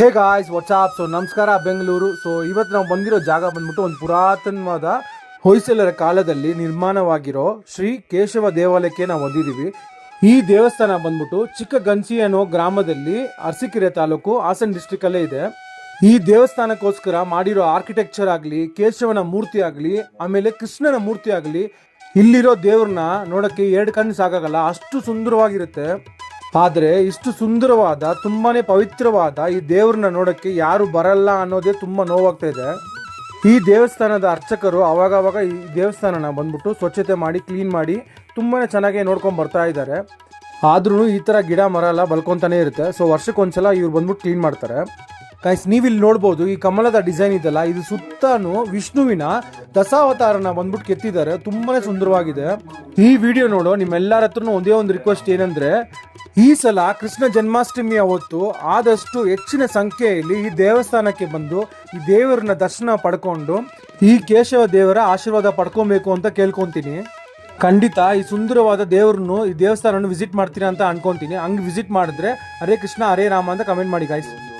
Hey guys WhatsApp so ನಮಸ್ಕಾರ, Bengaluru. So ಇವತ್ತು ನಾವು ಬಂದಿರೋ ಜಾಗ ಬಂದ್ಬಿಟ್ಟು ಒಂದು ಪುರಾತನವಾದ ಹೊಯ್ಸಳರ ಕಾಲದಲ್ಲಿ ನಿರ್ಮಾಣವಾಗಿರೋ ಶ್ರೀ ಕೇಶವ ದೇವಾಲಯಕ್ಕೆ ನಾವು ಬಂದಿದ್ದೀವಿ. ಈ ದೇವಸ್ಥಾನ ಬಂದ್ಬಿಟ್ಟು ಚಿಕ್ಕ ಗಂಚಿ ಅನ್ನೋ ಗ್ರಾಮದಲ್ಲಿ ಅರಸೀಕೆರೆ ತಾಲೂಕು ಹಾಸನ್ ಡಿಸ್ಟ್ರಿಕ್ ಅಲ್ಲೇ ಇದೆ. ಈ ದೇವಸ್ಥಾನಕ್ಕೋಸ್ಕರ ಮಾಡಿರೋ ಆರ್ಕಿಟೆಕ್ಚರ್ ಆಗಲಿ, ಕೇಶವನ ಮೂರ್ತಿ ಆಗಲಿ, ಆಮೇಲೆ ಕೃಷ್ಣನ ಮೂರ್ತಿ ಆಗಲಿ, ಇಲ್ಲಿರೋ ದೇವ್ರನ್ನ ನೋಡೋಕ್ಕೆ ಎರಡು ಕಣ್ಣು ಸಾಕಾಗಲ್ಲ. ಅಷ್ಟು ಸುಂದರವಾಗಿರುತ್ತೆ. ಆದರೆ ಇಷ್ಟು ಸುಂದರವಾದ, ತುಂಬಾನೇ ಪವಿತ್ರವಾದ ಈ ದೇವ್ರನ್ನ ನೋಡಕ್ಕೆ ಯಾರು ಬರಲ್ಲ ಅನ್ನೋದೇ ತುಂಬಾ ನೋವಾಗ್ತಾ ಇದೆ. ಈ ದೇವಸ್ಥಾನದ ಅರ್ಚಕರು ಅವಾಗ ಈ ದೇವಸ್ಥಾನನ ಬಂದ್ಬಿಟ್ಟು ಸ್ವಚ್ಛತೆ ಮಾಡಿ ಕ್ಲೀನ್ ಮಾಡಿ ತುಂಬಾ ಚೆನ್ನಾಗಿ ನೋಡ್ಕೊಂಡು ಬರ್ತಾ ಇದ್ದಾರೆ. ಆದ್ರೂ ಈ ತರ ಗಿಡ, ಮರ ಎಲ್ಲ ಬಲ್ಕೊತಾನೆ ಇರುತ್ತೆ. ಸೊ ವರ್ಷಕ್ಕೊಂದ್ಸಲ ಇವ್ರು ಬಂದ್ಬಿಟ್ಟು ಕ್ಲೀನ್ ಮಾಡ್ತಾರೆ. ಗೈಸ್ ನೀವಿಲ್ಲಿ ನೋಡ್ಬೋದು ಈ ಕಮಲದ ಡಿಸೈನ್ ಇದೆಲ್ಲ ಇದು ಸುತ್ತಾನು ವಿಷ್ಣುವಿನ ದಸಾವತಾರನ ಬಂದ್ಬಿಟ್ಟು ಕೆತ್ತಿದ್ದಾರೆ. ತುಂಬಾನೇ ಸುಂದರವಾಗಿದೆ. ಈ ವಿಡಿಯೋ ನೋಡೋ ನಿಮ್ಮೆಲ್ಲರ ಹತ್ರನು ಒಂದೇ ಒಂದು ರಿಕ್ವೆಸ್ಟ್ ಏನಂದ್ರೆ ಈ ಸಲ ಕೃಷ್ಣ ಜನ್ಮಾಷ್ಟಮಿಯ ಹೊತ್ತು ಆದಷ್ಟು ಹೆಚ್ಚಿನ ಸಂಖ್ಯೆಯಲ್ಲಿ ಈ ದೇವಸ್ಥಾನಕ್ಕೆ ಬಂದು ಈ ದೇವರನ್ನ ದರ್ಶನ ಪಡ್ಕೊಂಡು ಈ ಕೇಶವ ದೇವರ ಆಶೀರ್ವಾದ ಪಡ್ಕೊಬೇಕು ಅಂತ ಕೇಳ್ಕೊಂತೀನಿ. ಖಂಡಿತ ಈ ಸುಂದರವಾದ ದೇವರನ್ನು ಈ ದೇವಸ್ಥಾನವನ್ನು ವಿಸಿಟ್ ಮಾಡ್ತೀರಾ ಅಂತ ಅನ್ಕೊಂತೀನಿ. ಹಂಗೆ ವಿಸಿಟ್ ಮಾಡಿದ್ರೆ ಹರೇ ಕೃಷ್ಣ, ಹರೇ ರಾಮ ಅಂತ ಕಮೆಂಟ್ ಮಾಡಿ ಗಾಯ್ಸ್